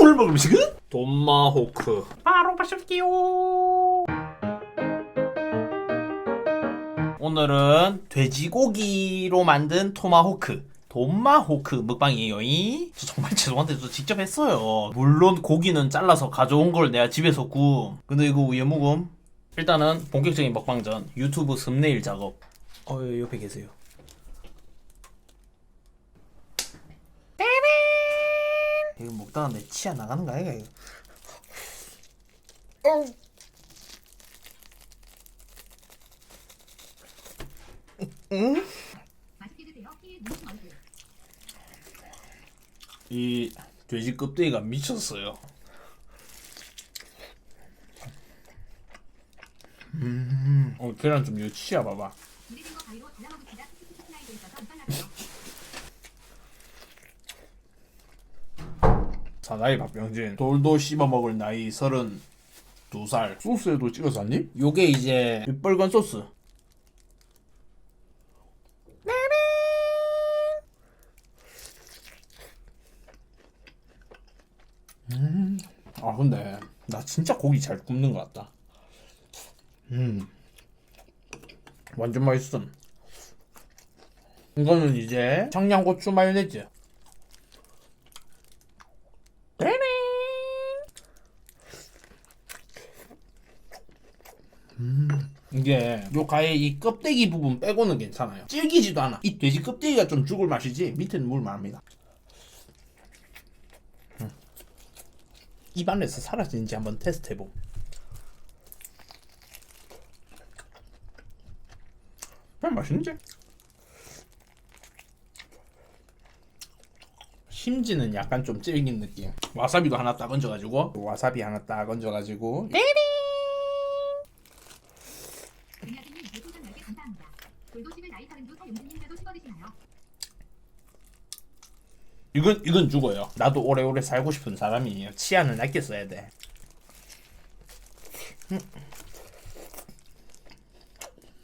오늘 먹을 음식은 돈마호크. 바로 마실게요. 오늘은 돼지고기로 만든 토마호크. 돈마호크 먹방이에요. 이? 저 정말 죄송한데 저 직접 했어요. 물론 고기는 잘라서 가져온 걸 내가 집에서 구움. 근데 이거 왜 먹음? 일단은 본격적인 먹방 전 유튜브 썸네일 작업. 어 옆에 계세요. 이거 먹다가 내 치아 나가는 거 아이가 이거? 무슨 얼굴. 이 돼지 껍데기가 미쳤어요. 음, 어 계란 좀 이거 치아 봐봐. 준비된 거 가위로 잘라먹읍시다. 스티키 슬라이드 있어서 빨라져요. 사나이 박병진 돌도 씹어 먹을 나이 서른 두 살. 소스에도 찍어서 니 요게 이제 빨간 소스. 음, 아 근데 나 진짜 고기 잘 굽는 것 같다. 음, 완전 맛있음. 이거는 이제 청양고추 마요네즈. 떼링. 음, 이 게 요 가의 이 껍데기 부분 빼고는 괜찮아요. 질기지도 않아. 이 돼지 껍데기가 좀 죽을 맛이지 밑에는 물 많습니다. 음. 입안에서 사라지는지 한번 테스트 해봄. 음, 맛있는지? 심지는 약간 좀 질긴 느낌. 와사비도 하나 딱 얹어가지고 와사비 하나 딱 얹어가지고 은야진님 별풍선 10개 감사합니다. 돌도식을 나이 서른 두살 용진님께도 씹어드시나요? 이건 이건 죽어요. 나도 오래오래 살고 싶은 사람이에요. 치아는 아껴 써야 돼. 음.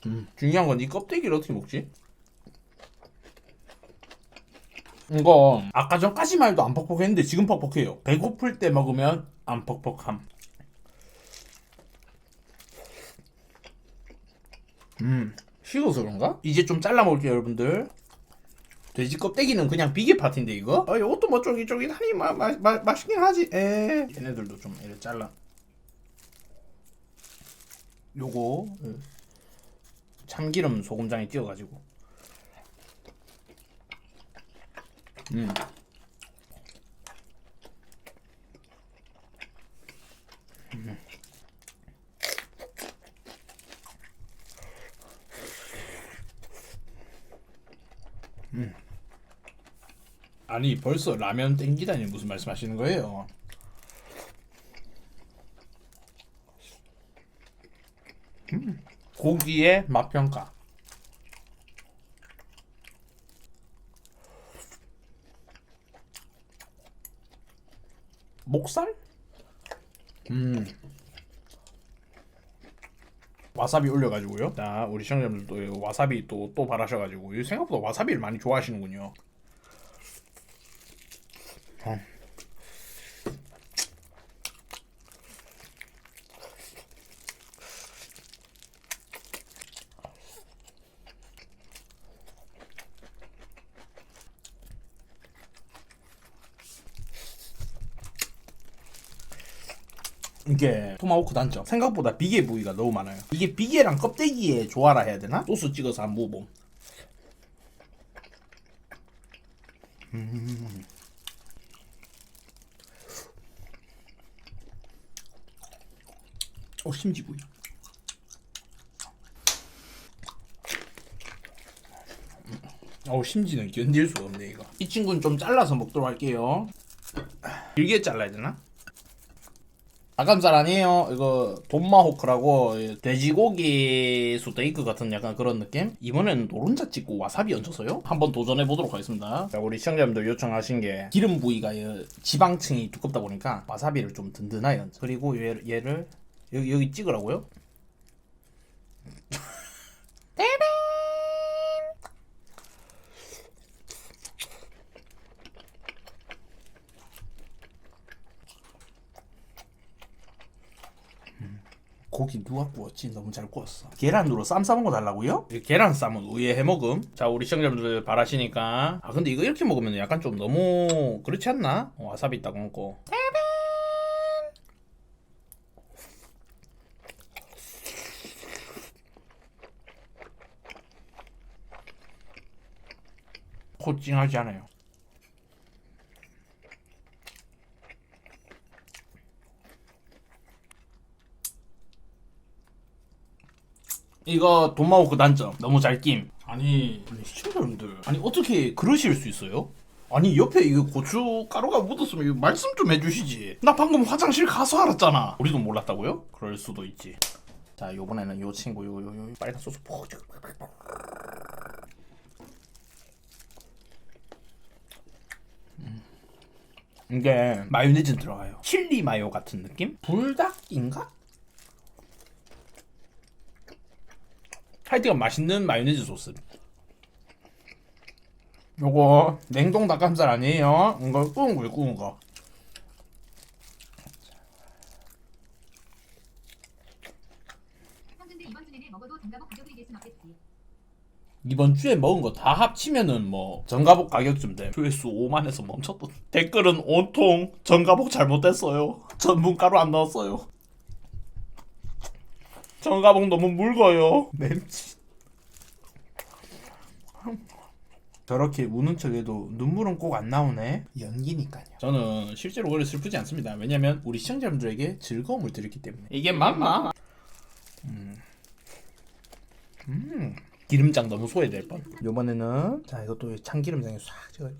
음, 중요한 건 이 껍데기를 어떻게 먹지? 이거 아까 전까지만 해도 안 퍽퍽했는데 지금 퍽퍽해요. 배고플 때 먹으면 안 퍽퍽함. 음, 식어서 그런가? 이제 좀 잘라 먹을게요, 여러분들. 돼지 껍데기는 그냥 비계 파티인데 이거? 아 이것도 뭐 쫄깃쫄깃하니 마, 마, 마, 맛있긴 하지 에 얘네들도 좀 이렇게 잘라 요거 예. 참기름 소금장에 띄워가지고 음. 음. 아니 벌써 라면 땡기다니 무슨 말씀하시는 거예요? 음, 고기의 맛 평가. 목살? 음. 와사비 올려가지고요. 자, 우리 시청자분들도 와사비 또, 또 바라셔가지고, 생각보다 와사비를 많이 좋아하시는군요. 어. 이게 토마호크 단점. 생각보다 비계 부위가 너무 많아요. 이게 비계랑 껍데기에 조화라 해야 되나? 소스 찍어서 한번 먹어봄 어 심지구이 어우 심지는 견딜 수가 없네 이거. 이 친구는 좀 잘라서 먹도록 할게요. 길게 잘라야 되나? 닭가슴살 아니에요 이거 돈마호크라고 돼지고기 스테이크 같은 약간 그런 느낌? 이번에는 노른자 찍고 와사비 얹어서요? 한번 도전해 보도록 하겠습니다 자 우리 시청자분들 요청하신 게 기름 부위가 이 지방층이 두껍다 보니까 와사비를 좀 든든하게 얹어 그리고 얘, 얘를 여기, 여기 찍으라고요? 고기 누가 구웠지? 너무 잘 구웠어. 계란으로 쌈 싸먹어 달라고요? 계란 쌈은 우유에 해먹음. 자 우리 시청자분들 바라시니까. 아 근데 이거 이렇게 먹으면 약간 좀 너무 그렇지 않나? 어, 와사비 있다고 먹고. 코찡하지 않아요. 이거 돈마호크 단점 너무 잘 낌. 아니 아니, 시청자분들 아니 어떻게 그러실 수 있어요? 아니 옆에 이거 고추 가루가 묻었으면 이거 말씀 좀 해주시지. 나 방금 화장실 가서 알았잖아. 우리도 몰랐다고요? 그럴 수도 있지. 자 요번에는 요 친구 요 요 요 빨간 소스 푹. 음. 이게 마요네즈 들어가요. 칠리 마요 같은 느낌? 불닭인가? 하여튼 맛있는 마요네즈 소스. 요거 냉동 닭가슴살 아니에요? 이거 구운 거예요, 구운 거. 이번 주에 먹은 거 다 합치면은 뭐 전가복 가격쯤 돼. 조회수 5만에서 멈췄던. 댓글은 온통 전가복 잘못됐어요. 전분가루 안 넣었어요. 전가복 너무 묽어요. 맵지. 저렇게 우는 척해도 눈물은 꼭 안 나오네. 연기니까요. 저는 실제로 그래 슬프지 않습니다. 왜냐면 우리 시청자분들에게 즐거움을 드렸기 때문에. 이게 맞나? 음. 음. 기름장 너무 소외될 뻔. 요번에는 자 이것도 참기름장에 싹 찍어.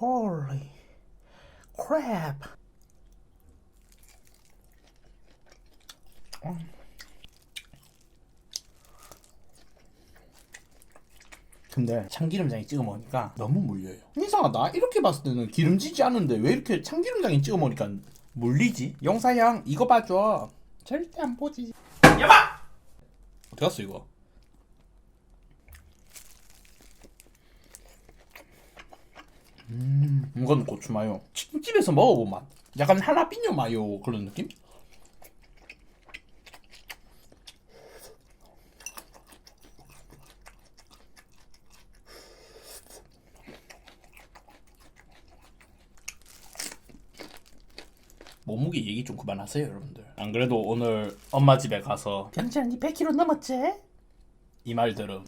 Holy crap. 근데 참기름장에 찍어 먹으니까 너무 물려요. 이상하다. 이렇게 봤을 때는 기름지지 않은데 왜 이렇게 참기름장에 찍어 먹으니까 물리지? 영사양 이거 봐줘. 절대 안 보지. 야마! 어디 갔어 이거? 음, 이건 고추 마요. 치킨집에서 먹어본 맛. 약간 할라피뇨 마요 그런 느낌? 몸무게 얘기 좀 그만하세요 여러분들. 안 그래도 오늘 엄마 집에 가서 경찰 니 100kg 넘었지? 이 말 들음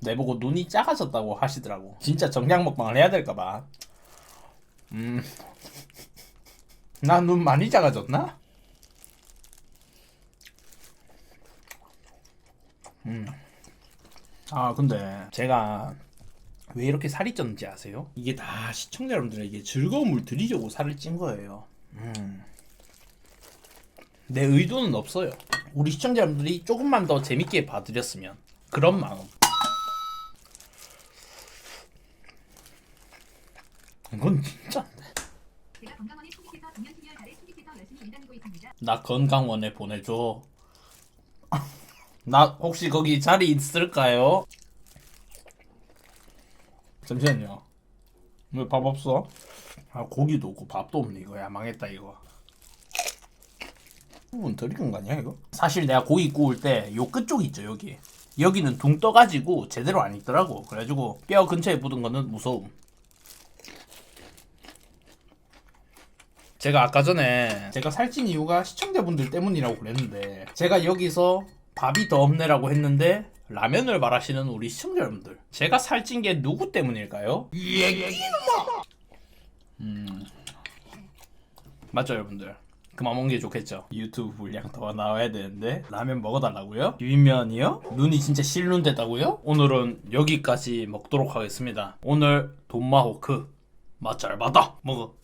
내보고 눈이 작아졌다고 하시더라고. 진짜 정량 먹방을 해야 될까봐. 음나 눈 많이 작아졌나? 음아 근데 제가 왜 이렇게 살이 쪘는지 아세요? 이게 다 시청자 여러분들에게 즐거움을 드리려고 살을 찐 거예요. 음. 내 의도는 없어요. 우리 시청자 여러분들이 조금만 더 재밌게 봐드렸으면 그런 마음. 이건 진짜 안 돼. 제가 건강원에 취직해서 작년 12월 달에 취직해서 열심히 일 다니고 있습니다. 나 건강원에 보내줘. 나 혹시 거기 자리 있을까요? 잠시만요. 왜 밥 없어? 아 고기도 없고 밥도 없네 이거 야 망했다 이거. 부분 덜 익은 거 아니야 이거? 사실 내가 고기 구울 때 요 끝쪽 있죠 여기. 여기는 둥 떠가지고 제대로 안 익더라고. 그래가지고 뼈 근처에 묻은 거는 무서움. 제가 아까 전에 제가 살찐 이유가 시청자분들 때문이라고 그랬는데 제가 여기서 밥이 더 없네라고 했는데 라면을 말하시는 우리 시청자 여러분들 제가 살찐 게 누구 때문일까요? 음 맞죠 여러분들 그만 먹는 게 좋겠죠 유튜브 분량 더 나와야 되는데 라면 먹어달라고요? 비빔면이요? 눈이 진짜 실눈됐다고요? 오늘은 여기까지 먹도록 하겠습니다 오늘 돈마호크 맛잘 받아 먹어